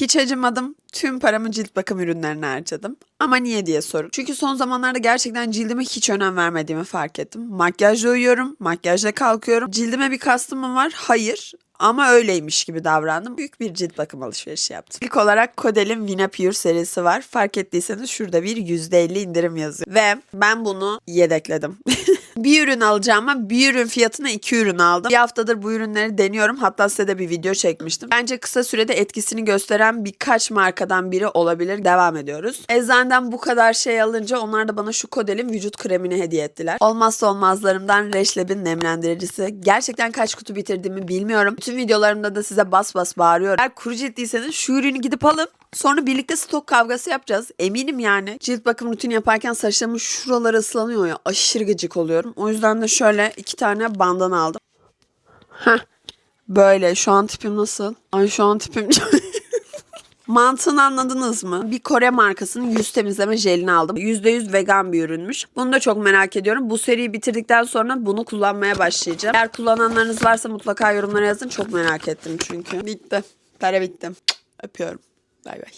Hiç acımadım. Tüm paramı cilt bakım ürünlerine harcadım. Ama niye diye sorun. Çünkü son zamanlarda gerçekten cildime hiç önem vermediğimi fark ettim. Makyajla uyuyorum, makyajla kalkıyorum. Cildime bir kastım mı var? Hayır. Ama öyleymiş gibi davrandım. Büyük bir cilt bakım alışverişi yaptım. İlk olarak Kodel'in Vina Pure serisi var. Fark ettiyseniz şurada bir %50 indirim yazıyor. Ve ben bunu yedekledim. bir ürün alacağıma bir ürün fiyatına iki ürün aldım. Bir haftadır bu ürünleri deniyorum. Hatta size de bir video çekmiştim. Bence kısa sürede etkisini gösteren birkaç markadan biri olabilir. Devam ediyoruz. Eczaneden bu kadar şey alınca onlar da bana şu Kodel'in vücut kremini hediye ettiler. Olmazsa olmazlarımdan Reşleb'in nemlendiricisi. Gerçekten kaç kutu bitirdiğimi bilmiyorum. Bütün videolarımda da size bas bas bağırıyorum. Eğer kuru ciltliyseniz şu ürünü gidip alın. Sonra birlikte stok kavgası yapacağız. Eminim yani. Cilt bakım rutini yaparken saçlarımın şuraları ıslanıyor ya. Aşırı gıcık oluyorum. O yüzden de şöyle iki tane bandana aldım. Heh. Böyle. Şu an tipim nasıl? Ay şu an tipim... Mantığını anladınız mı? Bir Kore markasının yüz temizleme jelini aldım. %100 vegan bir ürünmüş. Bunu da çok merak ediyorum. Bu seriyi bitirdikten sonra bunu kullanmaya başlayacağım. Eğer kullananlarınız varsa mutlaka yorumlara yazın. Çok merak ettim çünkü. Bitti. Para bitti. Öpüyorum. Bay bay.